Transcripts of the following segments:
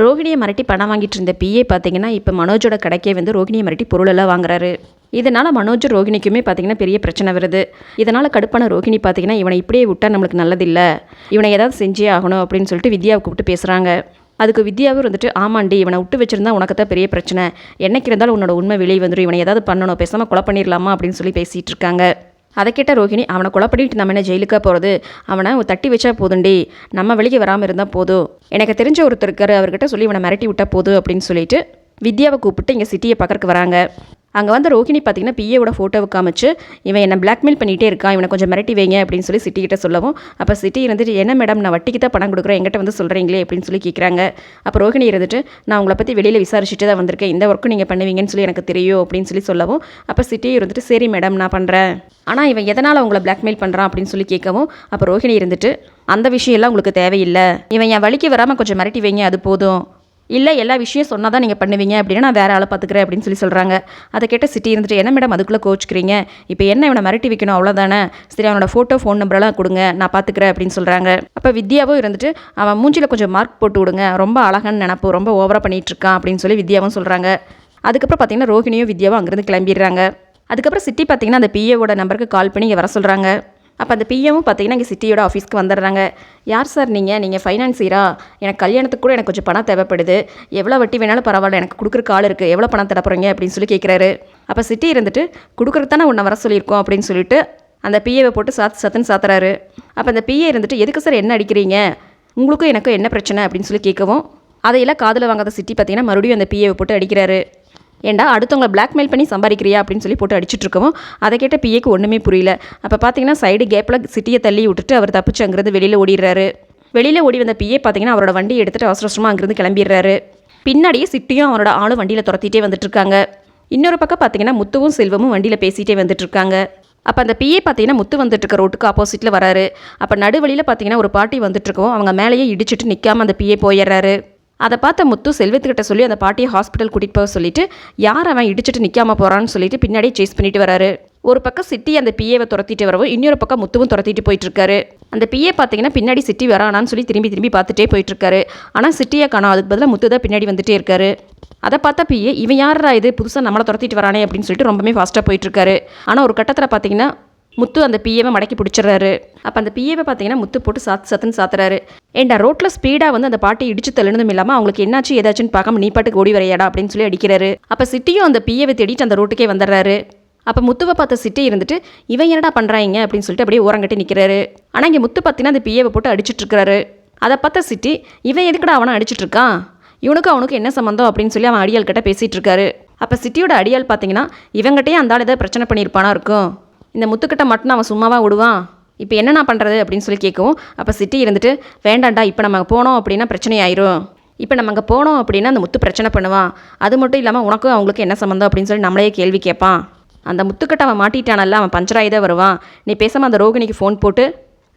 ரோஹிணியை மிரட்டி பணம் வாங்கிட்டு இருந்த பிஏ பார்த்தீங்கன்னா இப்போ மனோஜோட கடைக்கே வந்து ரோகிணியை மிரட்டி பொருளெல்லாம் வாங்குறாரு. இதனால் மனோஜ் ரோகிணிக்குமே பார்த்தீங்கன்னா பெரிய பிரச்சனை வருது. இதனால் கடுப்பான ரோகிணி பார்த்தீங்கன்னா இவனை இப்படியே விட்டா நம்மளுக்கு நல்லதில்லை. இவனை ஏதாவது செஞ்சே ஆகணும் அப்படின்னு சொல்லிட்டு வித்யாவை கூப்பிட்டு பேசுகிறாங்க அதுக்கு வித்யாவும் வந்துட்டு ஆமாண்டி இவனை விட்டு வச்சிருந்தா உனக்கு தான் பெரிய பிரச்சனை. என்னைக்கு இருந்தாலும் உன்னோட உண்மை வெளியே வந்துடும் இவனை ஏதாவது பண்ணணும். பேசாமல் கொலை பண்ணிடலாமா அப்படின்னு சொல்லி பேசிகிட்டு இருக்காங்க. அதை கேட்ட ரோகிணி அவனை கொலை பண்ணிட்டு நம்ம என்ன ஜெயிலுக்கா போகிறது அவனை தட்டி வச்சா போதுண்டி. நம்ம வெளியே வராமல் இருந்தால் போதும். எனக்கு தெரிஞ்ச ஒருத்தர் இருக்காரு அவர்கிட்ட சொல்லி இவனை மிரட்டி விட்டா போதும் அப்படின்னு சொல்லிட்டு வித்யாவை கூப்பிட்டு இங்கே சிட்டியை பார்க்கறக்கு வராங்க. அங்கே வந்து ரோகிணி பார்த்தீங்கன்னா பிஏவோட ஃபோட்டோவை காமிச்சு இவன் என்னை பிளாக்மெயில் பண்ணிகிட்டே இருக்கான் இவனை கொஞ்சம் மிரட்டி வைங்க அப்படின்னு சொல்லி சிட்டிக்கிட்ட சொல்லவும். அப்போ சிட்டி இருந்துட்டு என்ன மேடம் நான் வட்டிக்கு தான் பணம் கொடுக்குறேன் எங்கிட்ட வந்து சொல்கிறீங்களே அப்படின்னு சொல்லி கேட்குறாங்க அப்போ ரோகிணி இருந்துட்டு நான் உங்களை பற்றி வெளியில் விசாரிச்சுட்டு தான் வந்திருக்கேன் இந்த ஒர்க்கும் நீங்கள் பண்ணுவீங்கன்னு சொல்லி எனக்கு தெரியும் அப்படின்னு சொல்லி சொல்லவும். அப்போ சிட்டி இருந்துட்டு சரி மேடம் நான் பண்ணுறேன் ஆனால் இவன் எதனால் உங்களை பிளாக்மெயில் பண்ணுறான் அப்படின்னு சொல்லி கேட்கவும் அப்போ ரோஹிணி இருந்துட்டு அந்த விஷயம்லாம் உங்களுக்கு தேவையில்லை. இவன் என் வழிக்கு வராமல் கொஞ்சம் மிரட்டி வைங்க அது போதும். இல்லை எல்லா விஷயம் சொன்னால் தான் நீங்கள் பண்ணுவீங்க. அப்படின்னா நான் வேறு ஆளை பார்த்துக்கிறேன் அப்படின்னு சொல்லி சொல்கிறாங்க அதை கேட்ட சிட்டி இருந்துட்டு என்ன மேடம் அதுக்குள்ளே கோச்சிக்கிறீங்க இப்போ என்ன இவனை மிரட்டி வைக்கணும்? அவ்வளோதானே சரி அவனோட ஃபோட்டோ ஃபோன் நம்பரெல்லாம் கொடுங்க. நான் பார்த்துக்கிறேன் அப்படின்னு சொல்கிறாங்க அப்போ வித்யாவும் இருந்துட்டு அவன் மூஞ்சியில் கொஞ்சம் மார்க் போட்டு விடுங்க. ரொம்ப அழகான்னு நினப்பு. ரொம்ப ஓவராக பண்ணிகிட்டு இருக்கான் அப்படின்னு சொல்லி வித்யாவும் சொல்கிறாங்க அதுக்கப்புறம் பார்த்தீங்கன்னா ரோஹிணியும் வித்யாவும் அங்கேருந்து கிளம்பிடுறாங்க. அதுக்கப்புறம் சிட்டி பார்த்தீங்கன்னா அந்த பிஏவோட நம்பருக்கு கால் பண்ணி இங்கே வர சொல்கிறாங்க அப்போ அந்த பிஏவும் பார்த்தீங்கன்னா இங்கே சிட்டியோட ஆஃபீஸ்க்கு வந்துடுறாங்க. யார் சார் நீங்கள் நீங்கள் ஃபைனான்சியரா எனக்கு கல்யாணத்துக்கு கூட எனக்கு கொஞ்சம் பணம் தேவைப்படுது. எவ்வளோ வட்டி வேணாலும் பரவாயில்ல எனக்கு கொடுக்குற கால் இருக்குது எவ்வளோ பணம் தடப்புறீங்க அப்படின்னு சொல்லி கேட்குறாரு அப்போ சிட்டி இருந்துட்டு கொடுக்குறதுக்கு தானே உன்னை வர சொல்லியிருக்கோம் அப்படின்னு சொல்லிட்டு அந்த பிஏவை போட்டு சாத்து சத்துன்னு சாத்துறாரு. அப்போ அந்த பிஏ இருந்துட்டு எதுக்கு சார் என்ன அடிக்கிறீங்க? உங்களுக்கும் எனக்கும் என்ன பிரச்சனை? அப்படின்னு சொல்லி கேட்கவும் அதையெல்லாம் காதில் வாங்காத சிட்டி பார்த்தீங்கன்னா மறுபடியும் அந்த பிஏவை போட்டு அடிக்கிறாரு. ஏண்டா அடுத்தவங்களை பிளாக்மெயில் பண்ணி சம்பாதிக்கிறியா அப்படின்னு சொல்லி போட்டு அடிச்சிட்டு இருக்கவும் அதை கேட்ட பிஏக்கு ஒன்றுமே புரியல. அப்போ பார்த்தீங்கன்னா சைடு கேப்பில் சிட்டியை தள்ளி விட்டுட்டு அவர் தப்பிச்சு அங்கேருந்து வெளியில் ஓடிடுறாரு. வெளியில் ஓடி வந்த பிஏ பார்த்தீங்கன்னா அவரோட வண்டி எடுத்துகிட்டு அவசர அவசரமாக அங்கேருந்து கிளம்பிடுறாரு. பின்னாடியே சிட்டியும் அவனோட ஆளும் வண்டியில் துரத்திட்டே வந்துட்டுருக்காங்க இன்னொரு பக்கம் பார்த்தீங்கன்னா முத்துவும் செல்வமும் வண்டியில் பேசிகிட்டே வந்துட்டுருக்காங்க அப்போ அந்த பிஏ பார்த்தீங்கன்னா முத்து வந்துட்டு இருக்க ரோட்டுக்கு ஆப்போசிட்டில் வராரு. அப்போ நடுவழியில் பார்த்தீங்கன்னா ஒரு பாட்டி வந்துட்டுருக்கோம் அவங்க மேலேயே இடிச்சிட்டு நிற்காம அந்த பிஏ போயிடுறாரு. அதை பார்த்த முத்து செல்வத்துக்கிட்ட சொல்லி அந்த பாட்டியை ஹாஸ்பிட்டல் கூட்டிகிட்டு போக சொல்லிட்டு யார் அவன் இடிச்சிட்டு நிற்காம போகிறான்னு சொல்லிட்டு பின்னாடியே சேஸ் பண்ணிட்டு வராரு. ஒரு பக்கம் சிட்டி அந்த பிஏவை துரத்திட்டு வரவும் இன்னொரு பக்கம் முத்துவும் துரத்திட்டு போயிட்டு இருக்காரு. அந்த பிஏ பார்த்தீங்கன்னா பின்னாடி சிட்டி வரானான்னு சொல்லி திரும்பி திரும்பி பார்த்துட்டே போயிட்டு இருக்காரு. ஆனால் சிட்டியை காணும். அதுக்கு பதிலாக முத்து தான் பின்னாடி வந்துட்டே இருக்காரு. அதை பார்த்தா பிஏ இவன் யாரா இது? புதுசாக நம்மளை துரத்திட்டு வரானே அப்படின்னு சொல்லிட்டு ரொம்பவே ஃபாஸ்ட்டாக போயிட்டு இருக்காரு. ஆனால் ஒரு கட்டத்தில் பார்த்தீங்கன்னா முத்து அந்த பிஏவை மடக்கி பிடிச்சிடுறாரு. அப்போ அந்த பிஏவை பார்த்தீங்கன்னா முத்து போட்டு சாத்து சத்துன்னு சாத்துறாரு. ஏண்டா ரோட்டில் ஸ்பீடாக வந்து அந்த பாட்டி இடிச்சு தள்ளுனதும் இல்லாமல் அவங்களுக்கு என்னாச்சு ஏதாச்சுன்னு பார்க்காம நீ பாட்டுக்கு ஓடி வரையாடா அப்படின்னு சொல்லி அடிக்கிறாரு. அப்போ சிட்டியும் அந்த பிஏவை தேடிட்டு அந்த ரோட்டுக்கே வந்துடுறாரு. அப்போ முத்துவை பார்த்த சிட்டி இருந்துட்டு இவன் என்னடா பண்ணுறாங்க அப்படின்னு சொல்லிட்டு அப்படியே ஓரங்கட்டி நிற்கிறாரு ஆனால் இங்கே முத்து பார்த்தீங்கன்னா அந்த பிஏவை போட்டு அடிச்சிட்டுருக்காரு அதை பார்த்த சிட்டி இவன் எதுக்குடா அவனை அடிச்சிட்ருக்கான் இவனுக்கும் அவனுக்கு என்ன சம்மந்தம் அப்படின்னு சொல்லி அவன் அடியாள்கிட்ட பேசிகிட்டு இருக்காரு அப்போ சிட்டியோட அடியால் பார்த்தீங்கன்னா இவங்ககிட்டயே அந்த ஆள் ஏதாவது பிரச்சனை பண்ணியிருப்பானா இருக்கும்? இந்த முத்துக்கிட்ட மட்டும் அவன் சும்மாவா விடுவான்? இப்போ என்ன நான் பண்ணுறது அப்படின்னு சொல்லி கேட்கவும் அப்போ சிட்டி இருந்துட்டு வேண்டாண்டா இப்போ நம்ம போனோம் அப்படின்னா பிரச்சனை ஆயிரும் இப்போ நம்ம அங்கே போனோம் அப்படின்னா அந்த முத்து பிரச்சனை பண்ணுவான். அது மட்டும் இல்லாமல் உனக்கும் அவங்களுக்கு என்ன சம்மந்தம் அப்படின்னு சொல்லி நம்மளே கேள்வி கேட்பான். அந்த முத்துக்கிட்ட அவன் மாட்டிட்டானல்ல அவன் பஞ்சராகி தான் வருவான். நீ பேசாமல் அந்த ரோகிணிக்கு ஃபோன் போட்டு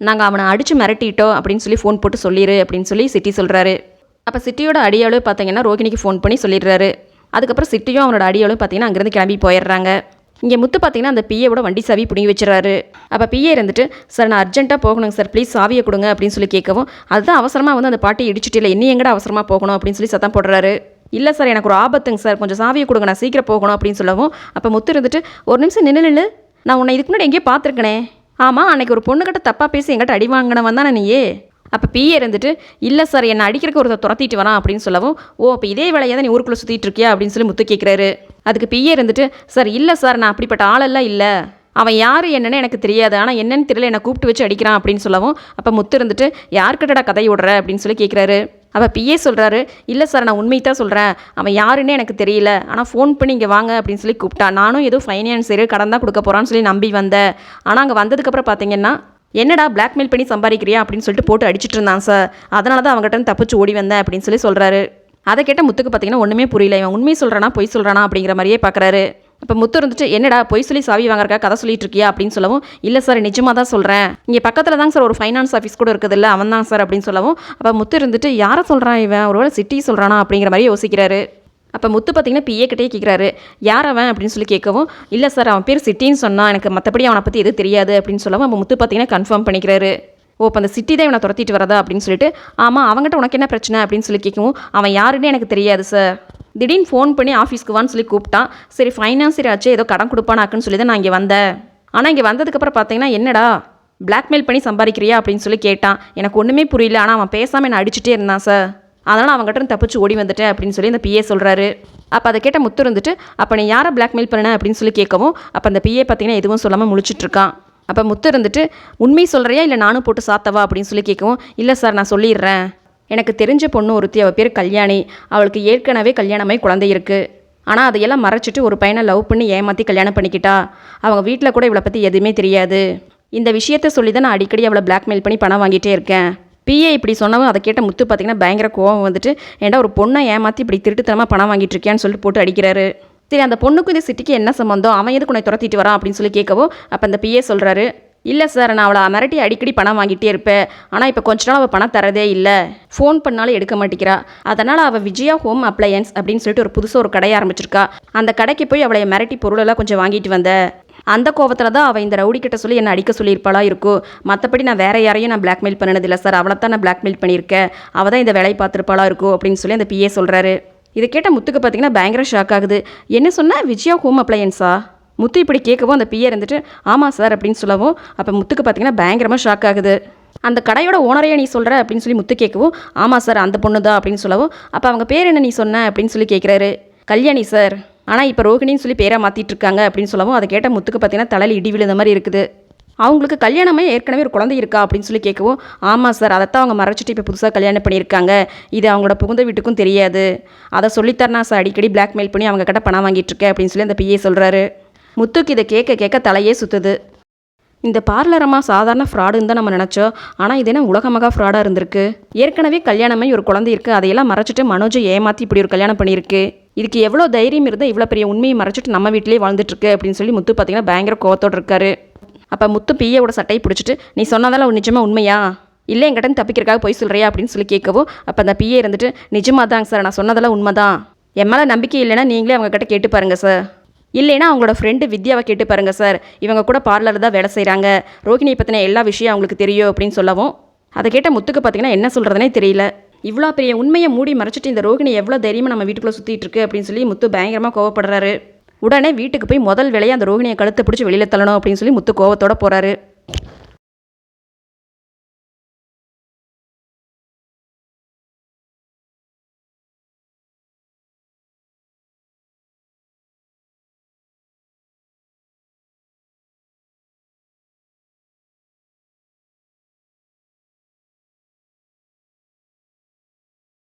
நாங்கள் அவனை அடித்து மிரட்டிட்டோம் அப்படின்னு சொல்லி ஃபோன் போட்டு சொல்லிடு அப்படின்னு சொல்லி சிட்டி சொல்கிறாரு அப்போ சிட்டியோட அடியாளும் பார்த்தீங்கன்னா ரோகிணிக்கு ஃபோன் பண்ணி சொல்லிடுறாரு. அதுக்கப்புறம் சிட்டியும் அவனோட அடியாளும் பார்த்தீங்கன்னா அங்கேருந்து கிளம்பி போயிடுறாங்க. இங்கே முத்து பார்த்தீங்கன்னா அந்த பிஏவோட வண்டி சாவி பிடுங்கி வச்சுறாரு. அப்போ பிஏ இருந்துட்டு சார் நான் அர்ஜென்ட்டாக போகணுங்க சார். ப்ளீஸ் சாவியை கொடுங்க அப்படின்னு சொல்லி கேட்கவும் அதுதான் அவசரமாக வந்து அந்த பாட்டி இடிச்சுட்டு இல்லை இன்னும் எங்கடா அவசரமாக போகணும்? அப்படின்னு சொல்லி சத்தம் போடுறாரு. இல்லை சார் எனக்கு ஒரு ஆபத்துங்க சார். கொஞ்சம் சாவியை கொடுங்க. நான் சீக்கிரம் போகணும் அப்படின்னு சொல்லவும் அப்போ முத்து இருந்துட்டு ஒரு நிமிஷம் நின்று நின்று நான் உன்னை இதுக்கு முன்னாடி எங்கேயோ பார்த்துருக்கனே ஆமாம் அன்னைக்கு ஒரு பொண்ணுக்கிட்ட தப்பாக பேசி எங்கிட்ட அடி வாங்கினவன் தானே நீயே? அப்போ பிஏ இருந்துட்டு இல்லை சார். என்னை அடிக்கிறக்கு ஒருத்தர் துரத்திட்டு வரான் அப்படின்னு சொல்லவும் ஓ அப்போ இதே வேலையை தான் நீ ஊருக்குள்ளே சுற்றிட்டு இருக்கியா? அப்படின்னு சொல்லி முத்து கேட்குறாரு அதுக்கு பிஏ இருந்துட்டு சார் இல்லை சார் நான் அப்படிப்பட்ட ஆளெல்லாம் இல்லை. அவன் யார் என்னன்னு எனக்கு தெரியாது. ஆனால் என்னன்னு தெரியல. என்னை கூப்பிட்டு வச்சு அடிக்கிறான் அப்படின்னு சொல்லவும் அப்போ முத்து இருந்துட்டு யார்கிட்டடா கதை விடுற? அப்படின்னு சொல்லி கேட்குறாரு அப்போ பிஏ சொல்கிறாரு இல்லை சார் நான் உண்மை தான் சொல்கிறேன் அவன் யாருன்னே எனக்கு தெரியல. ஆனால் ஃபோன் பண்ணி இங்கே வாங்க அப்படின்னு சொல்லி கூப்பிட்டான் நானும் ஏதோ ஃபைனான்ஸரு கடன் தான் கொடுக்க போகிறான்னு சொல்லி நம்பி வந்தேன் ஆனால் அங்கே வந்ததுக்கப்புறம் பார்த்தீங்கன்னா என்னடா பிளாக்மெயில் பண்ணி சம்பாதிக்கிறியா? அப்படின்னு சொல்லிட்டு போட்டு அடிச்சிட்டு இருந்தான் சார். அதனால தான் அவங்ககிட்ட தப்பிச்சு ஓடி வந்தேன் அப்படின்னு சொல்லி சொல்கிறாரு அதை கேட்ட முத்துக்கு பார்த்தீங்கன்னா ஒன்றுமே புரியல. இவன் உண்மை சொல்கிறானா பொய் சொல்கிறானா அப்படிங்கிற மாதிரியே பார்க்குறாரு. இப்போ முத்து இருந்துட்டு என்னடா பொய் சொல்லி சாவி வாங்குறக்கா கதை சொல்லிட்டு இருக்கியா? அப்படின்னு சொல்லவும் இல்லை சார் நிஜமாக தான் சொல்கிறேன் இங்கே பக்கத்தில் தாங்க சார் ஒரு ஃபைனான்ஸ் ஆஃபீஸ் கூட இருக்குதுல்ல அவன் தான் சார் அப்படின்னு சொல்லவும் அப்போ முத்து இருந்துட்டு யாரை சொல்கிறான் இவன்? ஒருவேளை சிட்டி சொல்கிறானா அப்படிங்கிற மாதிரி யோசிக்கிறாரு. அப்போ முத்து பார்த்தீங்கன்னா பிஏ கிட்டே கேட்குறாரு யார் அவன்? அப்படின்னு சொல்லி கேட்கவும் இல்லை சார் அவன் பேர் சிட்டின்னு சொன்னான். எனக்கு மற்றபடி அவனை பற்றி எதுவும் தெரியாது. அப்படின்னு சொல்லவும் அப்போ முத்து பார்த்தீங்கன்னா கன்ஃபார்ம் பண்ணிக்கிறாரு. ஓ இப்போ அந்த சிட்டி தான் இவனை துரத்திட்டு வரதா அப்படின்னு சொல்லிட்டு ஆமாம் அவங்ககிட்ட உனக்கு என்ன பிரச்சனை அப்படின்னு சொல்லி கேட்கவும் அவன் யாருன்னு எனக்கு தெரியாது சார் திடீர்னு ஃபோன் பண்ணி ஆஃபீஸ்க்கு வான்னு சொல்லி கூப்பிட்டான். சரி ஃபைனான்சியர் ஆச்சு ஏதோ கடன் கொடுப்பானாக்குன்னு சொல்லி தான் நான் இங்கே வந்தேன். ஆனால் இங்கே வந்ததுக்கப்புறம் பார்த்தீங்கன்னா என்னடா பிளாக்மெயில் பண்ணி சம்பாதிக்கிறியா அப்படின்னு சொல்லி கேட்டான். எனக்கு ஒன்றுமே புரியல ஆனால் அவன் பேசாமல் என்னை அடிச்சுட்டே இருந்தான் சார் அதனால் அவங்ககிட்ட தப்பிச்சு ஓடி வந்துட்டேன் அப்படின்னு சொல்லி அந்த பிஏ சொல்கிறாரு அப்போ அதை கேட்ட முத்து இருந்துட்டு அப்போ நீ யாரை பிளாக்மெயில் பண்ண அப்படின்னு சொல்லி கேட்கவும் அப்போ அந்த பிஏ பார்த்தீங்கன்னா எதுவும் சொல்லாமல் முழிச்சிட்ருக்கான் அப்போ முத்து இருந்துட்டு உண்மை சொல்கிறியா இல்லை நானும் போட்டு சாத்தவா? அப்படின்னு சொல்லி கேட்கவும் இல்லை சார் நான் சொல்லிடுறேன். எனக்கு தெரிஞ்ச பொண்ணு ஒருத்தி அவள் பேர் கல்யாணி. அவளுக்கு ஏற்கனவே கல்யாணமாய் குழந்தை இருக்குது ஆனால் அதையெல்லாம் மறைச்சிட்டு ஒரு பையனை லவ் பண்ணி ஏமாற்றி கல்யாணம் பண்ணிக்கிட்டா. அவங்க வீட்டில் கூட இவளை பற்றி எதுவுமே தெரியாது. இந்த விஷயத்த சொல்லி தான் நான் அடிக்கடி அவளை பிளாக்மெயில் பண்ணி பணம் வாங்கிட்டே இருக்கேன். பிஏ இப்படி சொன்னவன் அதை கேட்ட முத்து பார்த்தீங்கன்னா பயங்கர கோவம் வந்துட்டு ஏன்டா ஒரு பொண்ணை ஏமாற்றி இப்படி திருட்டுத்தனமாக பணம் வாங்கிட்டு இருக்கியான்னு சொல்லிட்டு போட்டு அடிக்கிறாரு. சரி அந்த பொண்ணுக்கும் இந்த சிட்டிக்கு என்ன சம்மந்தம் அவன் எதுக்கு உன்னை துரத்திட்டு வரான் அப்படின்னு சொல்லி கேட்கவும் அப்போ அந்த பிஏ சொல்கிறாரு இல்லை சார் நான் அவளை மிரட்டி அடிக்கடி பணம் வாங்கிட்டே இருப்பேன். ஆனால் இப்போ கொஞ்ச நாள் அவள் பணம் தரதே இல்லை. ஃபோன் பண்ணாலும் எடுக்க மாட்டேங்கிறா. அதனால் அவள் விஜயா ஹோம் அப்ளையன்ஸ் அப்படின்னு சொல்லிட்டு ஒரு புதுசாக ஒரு கடையை ஆரம்பிச்சிருக்கா. அந்த கடைக்கு போய் அவளை மிரட்டி பொருளெல்லாம் கொஞ்சம் வாங்கிட்டு வந்தேன் அந்த கோவத்தில் தான் அவள் இந்த ரவுடி கிட்ட சொல்லி என்னை அடிக்க சொல்லியிருப்பாளா இருக்கும் மற்றபடி நான் வேற யாரையும் நான் பிளாக்மெயில் பண்ணதில்லை சார். அவளை தான் நான் பிளாக்மெயில் பண்ணியிருக்கேன். அவள் தான் இந்த வேலையை பார்த்துருப்பாளா இருக்கும் அப்படின்னு சொல்லி அந்த பிஏ சொல்கிறாரு இதை கேட்ட முத்துக்கு பார்த்தீங்கன்னா பயங்கர ஷாக் ஆகுது. என்ன சொன்ன? விஜயா ஹோம் அப்ளையன்ஸா முத்து இப்படி கேட்கவும் அந்த பிஏ இருந்துட்டு ஆமாம் சார் அப்படின்னு சொல்லவும் அப்போ முத்துக்கு பார்த்தீங்கன்னா பயங்கரமாக ஷாக் ஆகுது. அந்த கடையோட ஓனரையே நீ சொல்கிற அப்படின்னு சொல்லி முத்து கேட்கவும் ஆமாம் சார் அந்த பொண்ணு தான் அப்படின்னு சொல்லவும் அப்போ அவங்க பேர் என்ன நீ சொன்ன? அப்படின்னு சொல்லி கேட்குறாரு. கல்யாணி சார் ஆனால் இப்போ ரோகிணின்னு சொல்லி பேராக மாற்றிட்டு இருக்காங்க அப்படின்னு சொல்லவும் அதை கேட்ட முத்துக்கு பார்த்தீங்கன்னா தலையில் இடி விழுந்த மாதிரி இருக்குது. அவங்களுக்கு கல்யாணமே ஏற்கனவே ஒரு குழந்தை இருக்கா அப்படின்னு சொல்லி கேட்கவும் ஆமாம் சார் அதைத்தான் அவங்க மறைச்சிட்டு இப்போ புதுசாக கல்யாணம் பண்ணியிருக்காங்க. இது அவங்களோட புகுந்த வீட்டுக்கும் தெரியாது. அதை சொல்லித்தரனா சார் அடிக்கடி பிளாக்மெயில் பண்ணி அவங்க கிட்ட பணம் வாங்கிட்டு இருக்கேன் அப்படின்னு சொல்லி அந்த பிஏ சொல்கிறாரு முத்துக்கு இதை கேட்க கேட்க தலையே சுற்றுது இந்த பார்லரமாக சாதாரண ஃப்ராடுன்னு தான் நம்ம நினச்சோம். ஆனால் இது என்ன உலகமாக ஃப்ராடாக இருந்திருக்கு? ஏற்கனவே கல்யாணமே ஒரு குழந்தை இருக்குது அதையெல்லாம் மறைச்சிட்டு மனோஜை ஏமாற்றி இப்படி ஒரு கல்யாணம் பண்ணியிருக்கு. இதுக்கு எவ்வளோ தைரியம் இருந்தால் இவ்வளோ பெரிய உண்மையை மறைச்சிட்டு நம்ம வீட்டிலே வாழ்ந்துட்டுருக்கு அப்படின்னு சொல்லி முத்து பார்த்தீங்கன்னா பயங்கர கோவத்தோடு இருக்காரு. அப்போ முத்து பிஏவோட சட்டையை பிடிச்சிட்டு நீ சொன்னதெல்லாம் நிஜமாக உண்மையா? இல்லை என்கிட்ட தப்பிக்கிறக்காக போய் சொல்கிறியா அப்படின்னு சொல்லி கேட்கவும் அப்போ அந்த பிஏ இருந்துட்டு நிஜமாக தாங்க சார் நான் சொன்னதெல்லாம் உண்மைதான். என் மேலே நம்பிக்கை இல்லைன்னா நீங்களே அவங்கக்கிட்ட கேட்டு பாருங்கள் சார். இல்லைன்னா அவங்களோட ஃப்ரெண்டு வித்யாவை கேட்டு பாருங்கள் சார். இவங்க கூட பார்லர் தான் வேலை செய்கிறாங்க ரோகிணியை பற்றின எல்லா விஷயம் அவங்களுக்கு தெரியும் அப்படின்னு சொல்லவும் அதை கேட்ட முத்துக்கு பார்த்தீங்கன்னா என்ன சொல்கிறதுனே தெரியல. இவ்வளோ பெரிய உண்மையை மூடி மறைச்சிட்டு இந்த ரோகிணி எவ்வளோ தைரியமாக நம்ம வீட்டுக்குள்ளே சுற்றிட்டு இருக்கு அப்படின்னு சொல்லி முத்து பயங்கரமாக கோவப்படுறாரு. உடனே வீட்டுக்கு போய் முதல் வேலையை அந்த ரோகிணியை கழுத்தை பிடிச்சி வெளியில் தள்ளணும் அப்படின்னு சொல்லி முத்து கோவத்தோட போகிறாரு